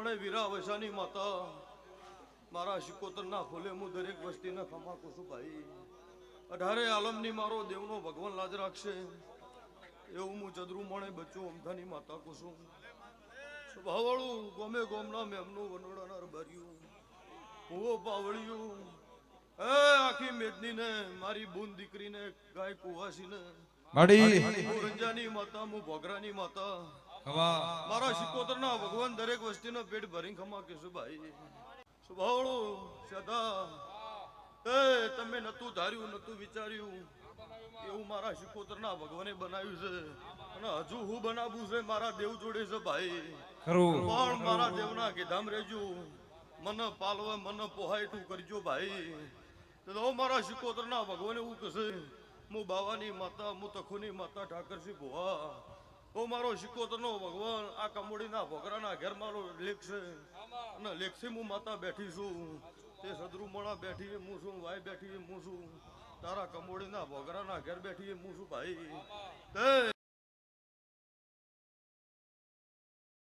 મોણે વીરા વૈશાની માતા? મારા શિકોતર ના ફૂલે હું દરેક વસ્તીને ખમાકું છું ભાઈ. અઢારે આલમની મારો દેવનો ભગવાન લાજ રાખશે. એવું હું ચદરુ મોણે બચ્ચું અમધાની માતા કુસુમ સ્વભાવવાળું ગોમે ગોમના મેમનું વનોડાના રબાર્યું હુઓ પાવળિયું. એ આખી મેદનીને મારી બૂન દીકરીને ગાય કુવાસીને. હું રંજાની માતા હું ભોગરાની માતા. હવા મારા શિકોતરના ભગવાન દરેક વસ્તીનો પેટ ભરીને ખમા કેશું ભાઈ? સ્વભાવળું સદા એ તમે નતું ધાર્યું નતું વિચાર્યું. એવું મારા શિકોતરના ભગવાને બનાવ્યું છે. અને હજુ હું બનાવું છે મારા દેવ જોડે છે ભાઈ. ખરું. પણ મારા દેવના કીધામ રહેજો. મને પાલવે મને પોહાયટું કરજો ભાઈ. તો મારા શિકોતરના ભગવાન એવું કહેશે હું બાવાની માતા હું તખુની માતા ઠાકરસિંહ ભુવા. ઓ મારો શિકોતરનો ભગવાન આ કમોડીના ભોગરાના ઘેર મારો લેખ છે. અને લેખથી હું માતા બેઠી છું. તે સદરૂમણા બેઠી હું છું વાય બેઠી હું છું. તારા કમોડીના ભોગરાના ઘેર બેઠી હું છું ભાઈ. તે